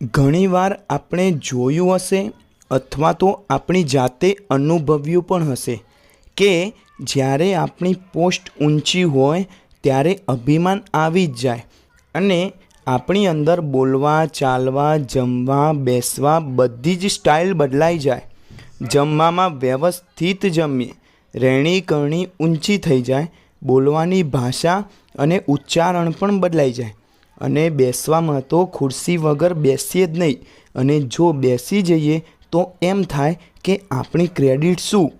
ઘણીવાર આપણે જોયું હશે અથવા તો આપણી જાતે અનુભવ્યું પણ હશે કે જ્યારે આપણી પોસ્ટ ઊંચી હોય ત્યારે અભિમાન આવી જ જાય અને આપણી અંદર બોલવા, ચાલવા, જમવા, બેસવા બધી જ સ્ટાઇલ બદલાઈ જાય. જમવામાં વ્યવસ્થિત જમીએ રહેણી કરણી ઊંચી થઈ જાય, બોલવાની ભાષા અને ઉચ્ચારણ પણ બદલાઈ જાય. અને બેસવામાં તો ખુરશી વગર બેસીએ જ નહીં. અને જો બેસી જઈએ તો એમ થાય કે આપણી ક્રેડિટ શું?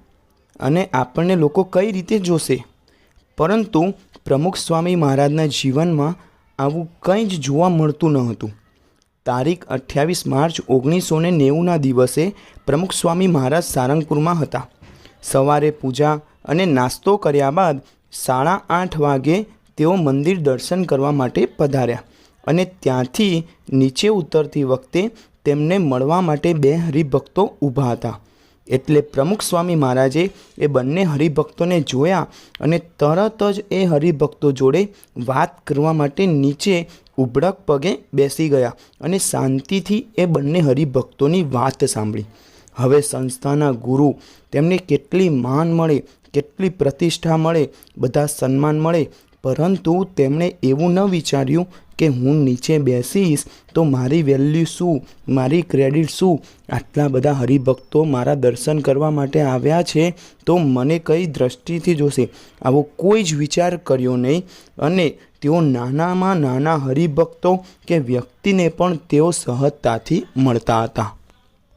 અને આપણને લોકો કઈ રીતે જોશે? પરંતુ પ્રમુખ સ્વામી મહારાજના જીવનમાં આવું કંઈ જ જોવા મળતું ન હતું. તારીખ અઠ્યાવીસ માર્ચ ઓગણીસો ને નેવુંના દિવસે પ્રમુખ સ્વામી મહારાજ સારંગપુરમાં હતા. સવારે પૂજા અને નાસ્તો કર્યા બાદ સાડા આઠ વાગે તેઓ મંદિર દર્શન કરવા માટે પધાર્યા. અને ત્યાંથી નીચે ઉતરતી વખતે તેમને મળવા માટે બે હરિભક્તો ઊભા હતા. એટલે પ્રમુખ સ્વામી મહારાજે એ બંને હરિભક્તોને જોયા અને તરત જ એ હરિભક્તો જોડે વાત કરવા માટે નીચે ઉભડક પગે બેસી ગયા અને શાંતિથી એ બંને હરિભક્તોની વાત સાંભળી. હવે સંસ્થાના ગુરુ તેમને કેટલી માન મળે, કેટલી પ્રતિષ્ઠા મળે, બધા સન્માન મળે પરંતુ તેમણે એવું ન વિચાર્યું કે હું નીચે બેસીશ તો મારી વેલ્યુ શું, મારી ક્રેડિટ શું? આટલા બધા હરિભક્તો મારા દર્શન કરવા માટે આવ્યા છે તો મને કઈ દ્રષ્ટિથી જોશે? આવો કોઈ જ વિચાર કર્યો નહીં અને તેઓ નાનામાં નાના હરિભક્તો કે વ્યક્તિને પણ તેઓ સહજતાથી મળતા હતા.